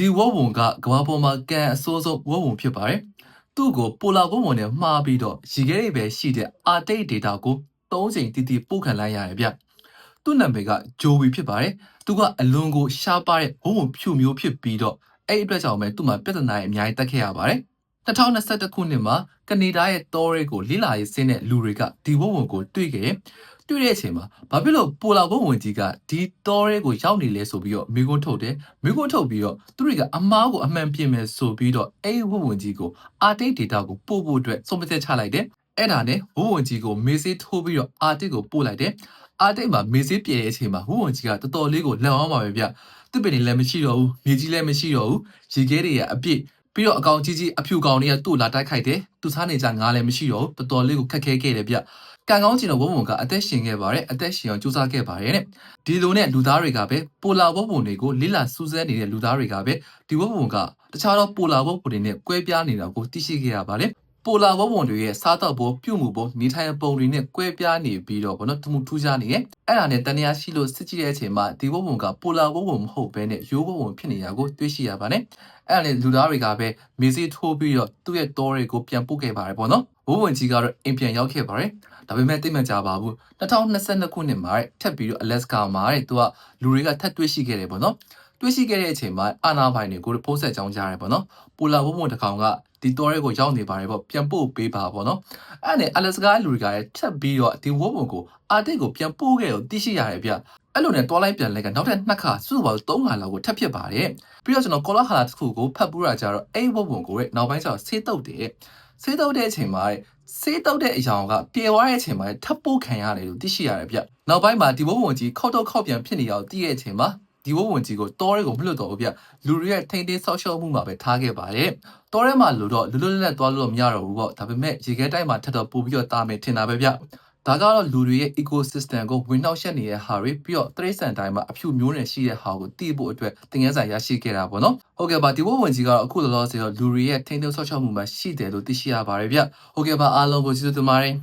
ဒီဝက်ဝုံကကမ္ဘာပေါ်မှာကန်အစိုးဆုံးဝက်ဝုံဖြစ်ပါတယ်သူ့ကိုပိုလာဝက်ဝုံနဲ့မှားပြီးတော့ရေခဲတွေပဲရှိတဲ့အာတိတ်ဒေတာကို၃ချိန်တီတီပို့ခံလိုက်ရတယ်ဗျသူ့နာမည်ကဂျိုဝီဖြစ်ပါတယ်သူကအလွန်ကိုရှားပါတဲ့ဝက်ဝုံဖြူမျိုးဖြစ်ပြီးတော့အဲ့အတွက်ကြောင့်ပဲသူ့မှာပြဿနာတွေအများကြီးတက်ခဲ့ရပါတယ် 2021ခုနှစ်မှာကနေဒါရဲ့တောရဲကိုလိလာရေးစင်းတဲ့လူတွေကဒီဝက်ဝုံကိုတွေ့ခဲ့တွေ့တဲ့အချိန်မှာဘာဖြစ်လို့ပိုလာဝက်ဝုံကြီးကဒီတောရဲကိုရောက်နေလဲဆိုပြီးတော့မိကုန်းထုတ်တယ်မိကုန်းထုတ်ပြီးတော့သူတွေကအမားကိုအမှန်ပြင်မယ်ဆိုပြီးတော့အဲ့ဝက်ဝုံကြီးကိုအာတိတ်ဒေတာကိုပို့ဖို့အတွက်စုံမသက်ချလိုက်တယ်အဲ့ဒါနဲ့ဝက်ဝုံကြီးကိုမေးစေးထိုးပြီးတော့အာတိတ်ကိုပို့လိုက်တယ်အာတိတ်မှာမေးစေးပြေတဲ့အချိန်မှာဝက်ဝုံကြီးကတော်တော်လေးကိုလက်အောင်ပါပဲဗျသူ့ပင်လည်းမရှိတော့ဘူးမြေကြီးလည်းမရှိတော့ဘူးရေခဲတွေကအပြည့် ပြီးတော့အကောင်ကြီးကြီးအဖြူကောင်တွေကသူ့လာတိုက်ခိုက်တယ်သူစားနေကြငါလည်းမရှိတော့ဘူးတော်တော်လေးကိုခက်ခဲခဲ့တယ်ဗျကံကောင်းကျင်တော့ဝုံဝုံကအသက်ရှင်ခဲ့ပါတယ်အသက်ရှင်အောင်ကြိုးစားခဲ့ပါတယ်တဲ့ဒီလိုနဲ့လူသားတွေကပဲပိုလာဝုံဝုံတွေကိုလိလာစူးစမ်းနေတဲ့လူသားတွေကပဲဒီဝုံဝုံကတခြားသောပိုလာဝုံဝုံတွေနဲ့ကွဲပြားနေတာကိုသိရှိခဲ့ရပါတယ် ပိုလာဝုံဝုံတွေရဲ့စားတော့ပုံပြုမှုပုံနေထိုင်ပုံတွေနဲ့ကွဲပြားနေပြီးတော့ဘောနော်တမှုထူးခြားနေရဲ့အဲ့ဒါနဲ့တန်ရာရှိလို့စစ်ကြည့်တဲ့အချိန်မှာဒီဝုံဝုံကပိုလာဝုံဝုံမဟုတ်ဘဲနဲ့ရိုးဝုံဝုံဖြစ်နေတာကိုတွေ့ရှိရပါတယ်အဲ့ဒါနဲ့လူသားတွေကပဲမေးစေးထိုးပြီးတော့သူ့ရဲ့တောတွေကိုပြန်ပို့ခဲ့ပါတယ်ပေါ့နော်ဝုံဝုံကြီးကတော့အိမ်ပြန်ရောက်ခဲ့ပါတယ်ဒါပေမဲ့သိမှန်ကြပါဘူး2022ခုနှစ်မှာတဲ့ထပ်ပြီးတော့အလက်စကာမှာတဲ့သူကလူတွေကထပ်တွေ့ရှိခဲ့တယ်ပေါ့နော်တွေ့ရှိခဲ့တဲ့အချိန်မှာအာနာပိုင်တွေကိုဖုန်းဆက်ကြောင်းကြားတယ်ပေါ့နော်ပူလာဝုံဝုံတစ်ကောင်က ဒီတော်ရဲကိုရောက်နေပါတယ်ပေါ့ပြန်ပို့ပေးပါပေါ့နော်အဲ့နဲ့အလက်စကာလူတွေကလည်းထပ်ပြီးတော့ဒီဝုံဝုံကိုအာတိတ်ကိုပြန်ပို့ခဲ့တော့သိရှိရတယ်ဗျအဲ့လိုနဲ့တွားလိုက်ပြန်လိုက်ကနောက်ထပ်နှစ်ခါစုပါ3ခါလောက်ကိုထပ်ဖြစ်ပါတယ်ပြီးတော့ကျွန်တော်ကောလာဟာလာတစ်ခုကိုဖတ်ပူးတာကြတော့အဲ့ဝုံဝုံကိုရဲ့နောက်ပိုင်းကျတော့ဆေးတုပ်တယ်ဆေးတုပ်တဲ့အချိန်မှာဆေးတုပ်တဲ့အရာကပြေသွားတဲ့အချိန်မှာထပ်ပို့ခံရတယ်လို့သိရှိရတယ်ဗျနောက်ပိုင်းမှာဒီဝုံဝုံကြီးခောက်တော့ခောက်ပြန်ဖြစ်နေအောင်သိတဲ့အချိန်မှာ ဒီဝုံဝုံကြီးကိုတောရဲကိုမလွတ်တော့ဘူးဗျလူတွေရဲ့ထိန်းသိမ်းဆောက်ရှောက်မှုမှာပဲထားခဲ့ပါတယ်တောရဲမှာလို့တော့လွတ်လွတ်လပ်လပ်သွားလို့မရတော့ဘူးပေါ့ဒါပေမဲ့ရေခဲတိုက်မှာထပ်တော့ပို့ပြီးတော့တာမယ်ထင်တာပဲဗျဒါကတော့လူတွေရဲ့ ecosystem ကိုဝင်နှောက်ယှက်နေတဲ့ဟာတွေပြီးတော့တရိတ်ဆန်တိုင်းမှာအဖြူမျိုးနဲ့ရှိတဲ့ဟာကိုတည်ဖို့အတွက်သင်ခန်းစာရရှိခဲ့တာပေါ့နော်ဟုတ်ကဲ့ပါဒီဘဝင်ကြီးကတော့အခုလောလောဆယ်တော့လူတွေရဲ့ထိန်းသိမ်းဆောက်ရှောက်မှုမှာရှိတယ်လို့သိရှိရပါတယ်ဗျဟုတ်ကဲ့ပါအားလုံးကိုကျေးဇူးတင်ပါတယ်